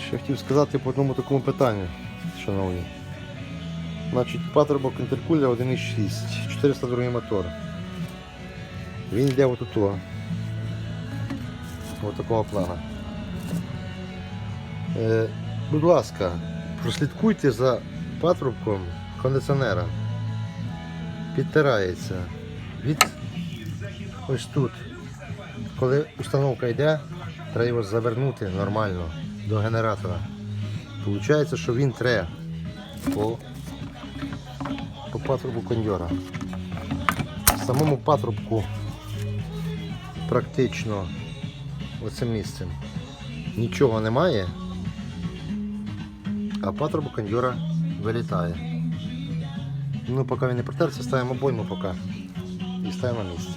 Ще хотів сказати по одному такому питанню, шановні. Значить, патрубок інтеркуля 1.6, 402 мотор. Він йде отут. о. Ось такого плана. Е, будь ласка, прослідкуйте за патрубком кондиціонера. Підтирається від ось тут. Коли установка йде, треба його завернути нормально до генератора. Получається, що він тре по, по патрубку кондьора. В самому патрубку практично оцим місцем нічого немає, а патрубок кондьора вилітає. Ну, поки він не протерся, ставимо обойму поки і ставимо місце.